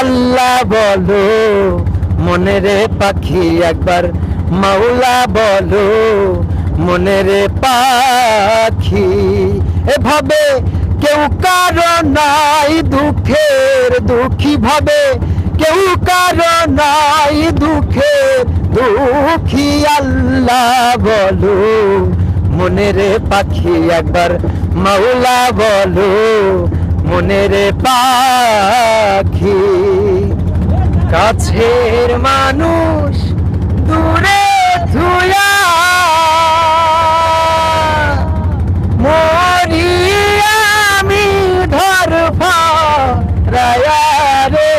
আল্লাহ বলো মনেরে পাখি একবার, মাওলা বলো মনেরে পাখি। এভাবে কেউ কারও নাই দুঃখের দুঃখী ভাবে, কেউ কারও নাই দুঃখের দুঃখী। আল্লাহ বলো মনেরে পাখি একবার, মাওলা বলো মনেরে পাখি কাছের মানুষ দূরে ধুয়া মরি আমি ধর রে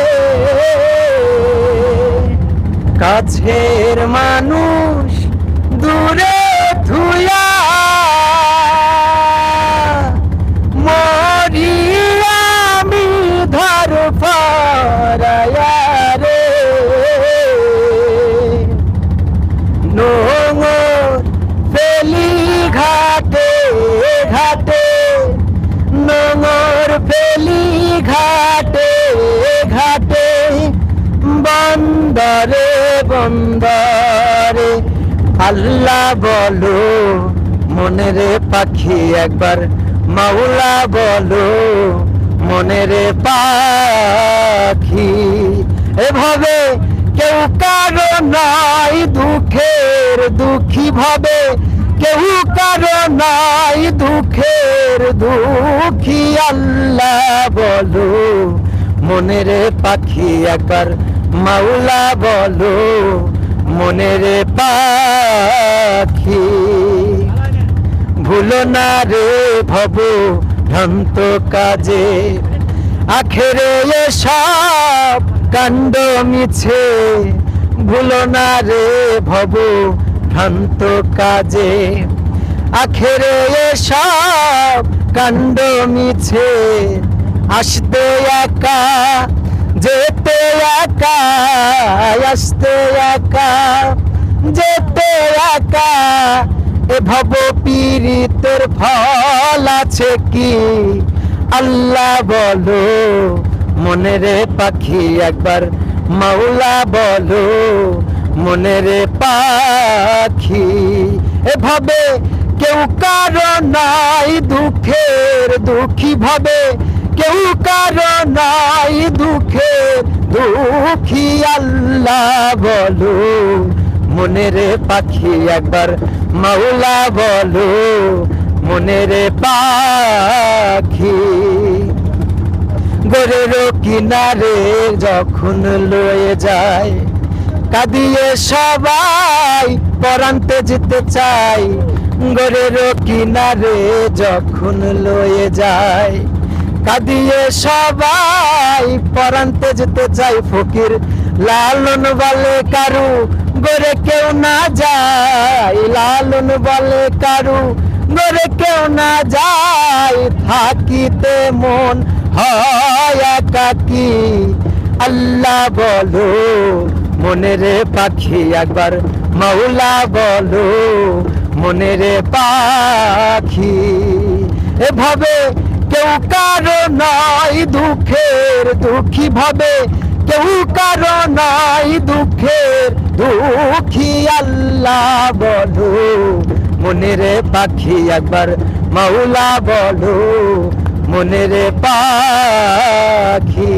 কাছের মানুষ বন্দরে বন্দরে। আল্লাহ বলো, মনেরে পাখি একবার, মাওলা বলো, মনেরে পাখি। এভাবে কেউ কারও নাই দুঃখের দুঃখী ভাবে, কেউ কারও নাই দুঃখের দুঃখী। আল্লাহ বলো, মনের পাখি একবার মাওলা বলো, মনের পাখি। ভুলো না রে ভব, ভ্রান্ত কাজে। আখেরে সব কাণ্ড মিছে। ভুলো না রে ভব, ভ্রান্ত কাজে। আখেরে সব কাণ্ড মিছে। আসতে একা, যেতে একা আসতে একা, যেতে একা। এ ভব পীড়িতের ফল আছে কি? আল্লাহ বলো মনেরে পাখি একবার, মাওলা বলো মনেরে পাখি। এভাবে কেউ কারও নাই দুঃখের দুঃখী ভাবে, কেউ কারও নাই দুঃখের দুঃখী আল্লাহ বলো, মনেরে পাখি একবার মাওলা বলো, মনেরে পাখি গোরের কিনারে যখন লয়ে যায়, কাঁদিয়ে সবাই পরান্তে যেতে চাই গোরের কিনারে যখন লয়ে যায়। কাঁদিয়ে সবাই পরান্তে যেতে চাই ফকির। লালন বলে কারু গোরে কেউ না যায়। লালন বলে কারু গোরে কেউ না যায়। থাকিতে মন হয় একাকি। আল্লাহ বলো, মনেরে পাখি একবার। মাওলা বলো, মনেরে পাখি। এভাবে কারও নাই দুঃখের, দুঃখী ভাবে। কেউ কারও নাই দুঃখের, দুঃখী আল্লাহ বলো। মনেরে পাখি একবার মাওলা বলো। মনেরে পাখি